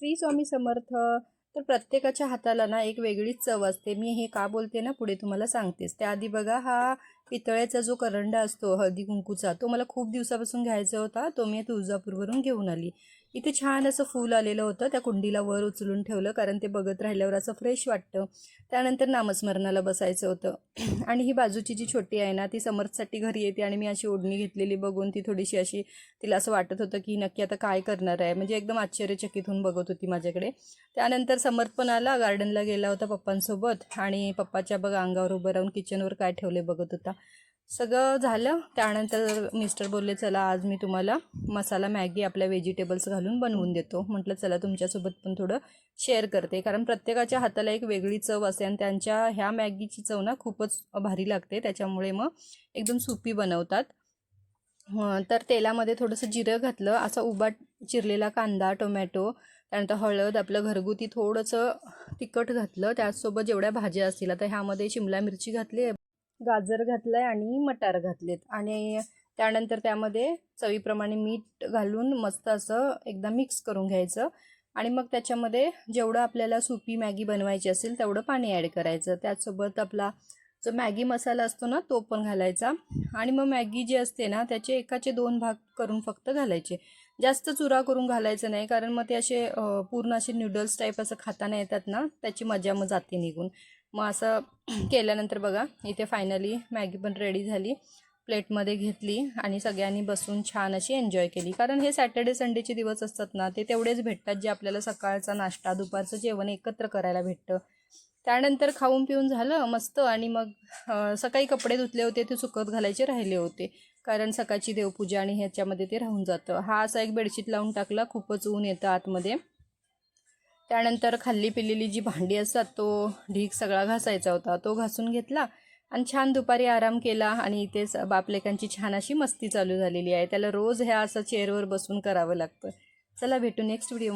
श्री स्वामी समर्थ तर प्रत्येकाच्या हाताला ना एक वेगळीच चव असते. मी हे का बोलते ना पुढे तुम्हाला सांगतेच. त्याआधी बघा हा पितळ्याचा जो करंडा असतो हळदी कुंकूचा तो मला खूप दिवसापासून घ्यायचा होता. तो मी तुळजापूरवरून घेऊन आली. इथे छान असं फूल आलेलं होतं. त्या कुंडीला वर उचलून ठेवलं कारण ते बघत राहिल्यावर असं फ्रेश वाटतं. त्यानंतर नामस्मरणाला बसायचं होतं. आणि ही बाजूची जी छोटी आहे ना ती समर्थसाठी घरी येते आणि मी अशी ओढणी घेतलेली बघून ती थोडीशी अशी तिला असं वाटत होतं की नक्की आता काय करणार आहे. म्हणजे एकदम आश्चर्यचकित होऊन बघत होती माझ्याकडे. त्यानंतर समर्थ पण आला गार्डनला गेला होता पप्पांसोबत आणि पप्पाच्या बघ अंगावर उभं राहून किचनवर काय ठेवले बघत होता. सगळं झालं. त्यानंतर मिस्टर बोलले चला आज मी तुम्हाला मसाला मॅगी आपल्या व्हेजिटेबल्स घालून बनवून देतो. म्हटलं चला तुमच्यासोबत पण थोडं शेअर करते. कारण प्रत्येकाच्या हाताला एक वेगळी चव असते आणि त्यांच्या ह्या मॅगीची चव ना खूपच भारी लागते. त्याच्यामुळे मग एकदम सुपी बनवतात. तर तेलामध्ये थोडंसं जिरं घातलं. असा उबाट चिरलेला कांदा टोमॅटो त्यानंतर हळद आपलं घरगुती थोडंसं तिखट घातलं. त्याचसोबत जेवढ्या भाज्या असतील आता ह्यामध्ये शिमला मिरची घातली गाजर घातलं आहे आणि मटार घातलेत. आणि त्यानंतर त्यामध्ये चवीप्रमाणे मीठ घालून मस्त असं एकदा मिक्स करून घ्यायचं. आणि मग त्याच्यामध्ये जेवढं आपल्याला सुपी मॅगी बनवायची असेल तेवढं पाणी ॲड करायचं. त्याचसोबत आपला जो मॅगी मसाला असतो ना तो पण घालायचा. आणि मग मॅगी जी असते ना त्याचे एकाचे दोन भाग करून फक्त घालायचे. जास्त चुरा करून घालायचं नाही कारण मग ते असे पूर्ण असे नूडल्स टाईप असं खाताना येतात ना त्याची मजा मग जाते निघून. मग असं केल्यानंतर बघा इथे फायनली मॅगी पण रेडी झाली. प्लेटमध्ये घेतली आणि सगळ्यांनी बसून छान अशी एन्जॉय केली. कारण हे सॅटर्डे संडेचे दिवस असतात ना ते तेवढेच भेटतात जे आपल्याला सकाळचा नाश्ता दुपारचं जेवण एकत्र करायला भेटतं. त्यानंतर खाऊन पिऊन झालं मस्त आणि मग सकाळी कपडे धुतले होते ते सुकत घालायचे राहिले होते. कारण सकाळची देवपूजा आणि ह्याच्यामध्ये ते राहून जातं. हा असा एक बेडशीट लावून टाकला खूपच ऊन येतं आतमध्ये. त्यानंतर खाल्ली पिलेली जी भांडी असतात तो ढीक सगळा घासायचा होता. तो घासून घेतला आणि छान दुपारी आराम केला आणि इथे बापलेकांची छान अशी मस्ती चालू झालेली आहे. त्याला रोज ह्या असं चेअरवर बसून करावं लागतं. चला भेटू नेक्स्ट व्हिडिओ